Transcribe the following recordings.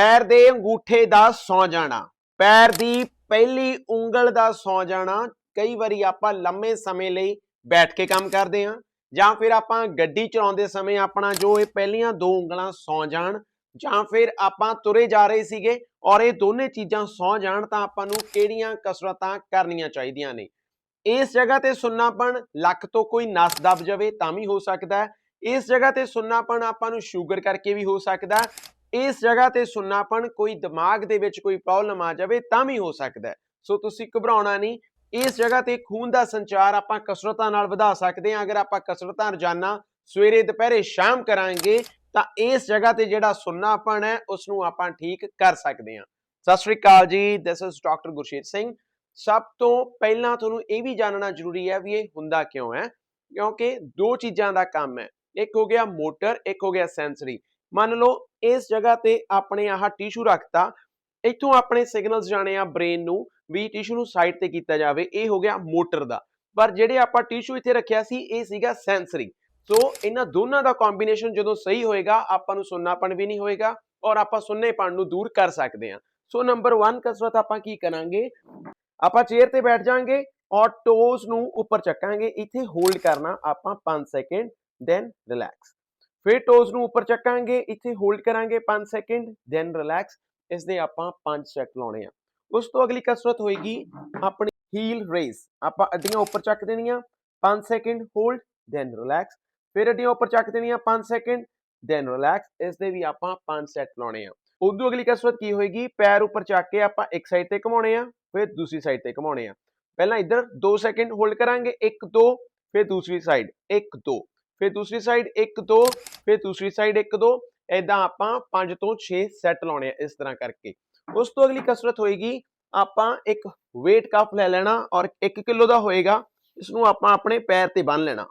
ਪੈਰ ਦੇ ਅੰਗੂਠੇ ਦਾ ਸੌ ਜਾਣਾ, ਪੈਰ ਦੀ ਪਹਿਲੀ ਉਂਗਲ ਦਾ ਸੌ ਜਾਣਾ, ਕਈ ਵਾਰੀ ਆਪਾਂ ਲੰਮੇ ਸਮੇਂ ਲਈ ਬੈਠ ਕੇ ਕੰਮ ਕਰਦੇ ਹਾਂ ਜਾਂ ਫਿਰ ਆਪਾਂ ਗੱਡੀ ਚਲਾਉਂਦੇ ਸਮੇਂ ਆਪਣਾ ਜੋ ਇਹ ਪਹਿਲੀਆਂ ਦੋ ਉਂਗਲਾਂ ਸੌ ਜਾਣ ਜਾਂ ਫਿਰ ਆਪਾਂ ਤੁਰੇ ਜਾ ਰਹੇ ਸੀਗੇ ਔਰ ਇਹ ਦੋਨੇ ਚੀਜ਼ਾਂ ਸੌ ਜਾਣ ਤਾਂ ਆਪਾਂ ਨੂੰ ਕਿਹੜੀਆਂ ਕਸਰਤਾਂ ਕਰਨੀਆਂ ਚਾਹੀਦੀਆਂ ਨੇ। ਇਸ ਜਗ੍ਹਾ ਤੇ ਸੁੰਨਾਪਣ ਲੱਕ ਤੋਂ ਕੋਈ ਨਸ ਦਬ ਜਾਵੇ ਤਾਂ ਵੀ ਹੋ ਸਕਦਾ ਇਸ ਜਗ੍ਹਾ ਤੇ ਸੁੰਨਾਪਣ ਆਪਾਂ ਨੂੰ ਸ਼ੂਗਰ ਕਰਕੇ ਵੀ ਹੋ ਸਕਦਾ ਇਸ ਜਗ੍ਹਾ ਤੇ ਸੁੰਨਾਪਣ, ਕੋਈ ਦਿਮਾਗ ਦੇ ਵਿੱਚ ਕੋਈ ਪ੍ਰੋਬਲਮ ਆ ਜਾਵੇ ਤਾਂ ਵੀ ਹੋ ਸਕਦਾ ਸੋ ਤੁਸੀਂ ਘਬਰਾਉਣਾ ਨਹੀਂ, ਇਸ ਜਗ੍ਹਾ ਤੇ ਖੂਨ ਦਾ ਸੰਚਾਰ ਆਪਾਂ ਕਸਰਤਾਂ ਨਾਲ ਵਧਾ ਸਕਦੇ ਹਾਂ। ਅਗਰ ਆਪਾਂ ਕਸਰਤਾਂ ਰੋਜ਼ਾਨਾ ਸਵੇਰੇ, ਦੁਪਹਿਰੇ, ਸ਼ਾਮ ਕਰਾਂਗੇ ਤਾਂ ਇਸ ਜਗ੍ਹਾ ਤੇ ਜਿਹੜਾ ਸੁੰਨਾਪਣ ਹੈ ਉਸ ਨੂੰ ਆਪਾਂ ਠੀਕ ਕਰ ਸਕਦੇ ਹਾਂ। ਸਤਿ ਸ਼੍ਰੀ ਅਕਾਲ ਜੀ this is doctor Gursheet Singh. ਸਭ ਤੋਂ ਪਹਿਲਾਂ ਤੁਹਾਨੂੰ ਇਹ ਵੀ ਜਾਣਨਾ ਜ਼ਰੂਰੀ ਹੈ ਵੀ ਇਹ ਹੁੰਦਾ ਕਿਉਂ ਹੈ? ਕਿਉਂਕਿ ਦੋ ਚੀਜ਼ਾਂ ਦਾ ਕੰਮ ਹੈ। ਇੱਕ ਹੋ ਗਿਆ ਮੋਟਰ, ਇੱਕ ਹੋ ਗਿਆ ਸੈਂਸਰੀ ਮੰਨ ਲਓ, ਇਸ ਜਗ੍ਹਾ ਤੇ ਆਪਣੇ ਆਹ ਟਿਸ਼ੂ ਰੱਖਤਾ, ਇੱਥੋਂ ਆਪਣੇ ਸਿਗਨਲਸ ਜਾਣੇ ਆ ਬ੍ਰੇਨ ਨੂੰ ਵੀ ਟਿਸ਼ੂ ਨੂੰ ਸਾਈਡ ਤੇ ਕੀਤਾ ਜਾਵੇ, ਇਹ ਹੋ ਗਿਆ ਮੋਟਰ ਦਾ। ਪਰ ਜਿਹੜੇ ਆਪਾਂ ਟਿਸ਼ੂ ਇੱਥੇ ਰੱਖਿਆ ਸੀ, ਇਹ ਸੀਗਾ ਸੈਂਸਰੀ ਸੋ ਇਹਨਾਂ ਦੋਨਾਂ ਦਾ ਕੰਬੀਨੇਸ਼ਨ ਜਦੋਂ ਸਹੀ ਹੋਏਗਾ, ਆਪਾਂ ਨੂੰ ਸੁੰਨਾਪਣ ਵੀ ਨਹੀਂ ਹੋਏਗਾ ਔਰ ਆਪਾਂ ਸੁੰਨੇਪਣ ਨੂੰ ਦੂਰ ਕਰ ਸਕਦੇ ਹਾਂ। ਸੋ ਨੰਬਰ 1 ਕਸਰਤ ਆਪਾਂ ਕੀ ਕਰਾਂਗੇ? ਆਪਾਂ ਚੇਅਰ ਤੇ ਬੈਠ ਜਾਾਂਗੇ, ਔਰ ਟੋਜ਼ ਨੂੰ ਉੱਪਰ ਚੱਕਾਂਗੇ, ਇੱਥੇ ਹੋਲਡ ਕਰਨਾ ਆਪਾਂ 5 ਸੈਕਿੰਡ ਦੈਨ ਰਿਲੈਕਸ ਫਿਰ ਟੋਜ਼ ਨੂੰ ਉੱਪਰ ਚੱਕਾਂਗੇ, ਇੱਥੇ ਹੋਲਡ ਕਰਾਂਗੇ 5 ਸੈਕਿੰਡ ਦੈਨ ਰਿਲੈਕਸ ਇਸ ਦੇ ਆਪਾਂ 5 ਸੈਟ ਲਾਉਣੇ ਆ। ਉਸ ਤੋਂ ਅਗਲੀ ਕਸਰਤ ਹੋਏਗੀ ਆਪਣੀ ਹੀਲ ਰੇਸ ਆਪਾਂ ਅੱਡੀਆਂ ਉੱਪਰ ਚੱਕ ਦੇਣੀਆਂ 5 ਸੈਕਿੰਡ ਹੋਲਡ ਦੈਨ ਰਿਲੈਕਸ ਫਿਰ ਅੱਡੀਆਂ ਉੱਪਰ ਚੱਕ ਦੇਣੀਆਂ 5 ਸੈਕਿੰਡ ਦੈਨ ਰਿਲੈਕਸ ਇਸ ਦੇ ਵੀ ਆਪਾਂ 5 ਸੈਟ ਲਾਉਣੇ ਆ। ਉਦੋਂ ਅਗਲੀ ਕਸਰਤ ਕੀ ਹੋਏਗੀ? ਪੈਰ ਉੱਪਰ ਚੱਕ ਕੇ ਆਪਾਂ ਇੱਕ ਸਾਈਡ ਤੇ ਘੁਮਾਉਣੇ ਆ, ਫਿਰ ਦੂਸਰੀ ਸਾਈਡ ਤੇ ਘੁਮਾਉਣੇ ਆ। ਪਹਿਲਾਂ ਇੱਧਰ 2 ਸੈਕਿੰਡ ਹੋਲਡ ਕਰਾਂਗੇ 1 2 ਫਿਰ ਦੂਸਰੀ ਸਾਈਡ 1 2 ਫਿਰ ਦੂਸਰੀ ਸਾਈਡ 1 2 ਫਿਰ ਦੂਸਰੀ ਸਾਈਡ 1 2 ਐਦਾਂ ਆਪਾਂ 5 ਤੋਂ 6 ਸੈੱਟ ਲਾਉਣੇ ਆ ਇਸ ਤਰ੍ਹਾਂ ਕਰਕੇ। ਉਸ ਤੋਂ ਅਗਲੀ ਕਸਰਤ ਹੋਏਗੀ, ਆਪਾਂ ਇੱਕ weight ਕੱਪ ਲੈ ਲੈਣਾ ਔਰ 1 ਕਿਲੋ ਦਾ ਹੋਏਗਾ ਇਸ ਨੂੰ ਆਪਾਂ ਆਪਣੇ ਪੈਰ ਤੇ ਬੰਨ ਲੈਣਾ।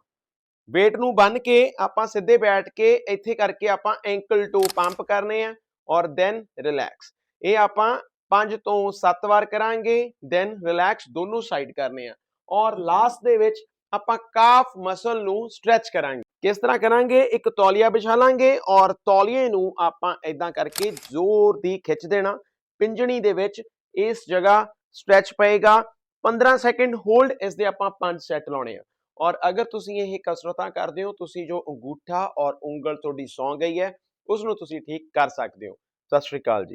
weight ਨੂੰ ਬੰਨ ਕੇ ਆਪਾਂ ਸਿੱਧੇ ਬੈਠ ਕੇ ਇੱਥੇ ਕਰਕੇ ਆਪਾਂ ਐਂਕਲ ਟੂ ਪੰਪ ਕਰਨੇ ਆ ਔਰ ਦੈਨ ਰਿਲੈਕਸ ਇਹ ਆਪਾਂ 5 ਤੋਂ 7 ਵਾਰ ਕਰਾਂਗੇ ਦੈਨ ਰਿਲੈਕਸ ਦੋਨੋਂ ਸਾਈਡ ਕਰਨੇ ਆ। ਔਰ ਲਾਸਟ ਦੇ ਵਿੱਚ ਆਪਾਂ ਕਾਫ ਮਸਲ ਨੂੰ ਸਟ੍ਰੈਚ ਕਰਾਂਗੇ। ਕਿਸ ਤਰ੍ਹਾਂ ਕਰਾਂਗੇ? ਇੱਕ ਤੌਲੀਆ ਵਿਛਾ ਲਾਂਗੇ ਔਰ ਤੌਲੀਏ ਨੂੰ ਆਪਾਂ ਇਦਾਂ ਕਰਕੇ ਜ਼ੋਰ ਦੀ ਖਿੱਚ ਦੇਣਾ। ਪਿੰਜਣੀ ਦੇ ਵਿੱਚ ਇਸ ਜਗ੍ਹਾ ਸਟ੍ਰੈਚ ਪਏਗਾ। 15 ਸੈਕਿੰਡ ਹੋਲਡ ਇਸ ਦੇ ਆਪਾਂ 5 ਸੈੱਟ ਲਾਉਣੇ ਆ। ਔਰ ਅਗਰ ਤੁਸੀਂ ਇਹ ਕਸਰਤਾਂ ਕਰਦੇ ਹੋ, ਤੁਸੀਂ ਜੋ ਅੰਗੂਠਾ ਔਰ ਉਂਗਲ ਤੁਹਾਡੀ ਸੌਂ ਗਈ ਹੈ ਉਸ ਨੂੰ ਤੁਸੀਂ ਠੀਕ ਕਰ ਸਕਦੇ ਹੋ। ਸਤਿ ਸ਼੍ਰੀ ਅਕਾਲ ਜੀ।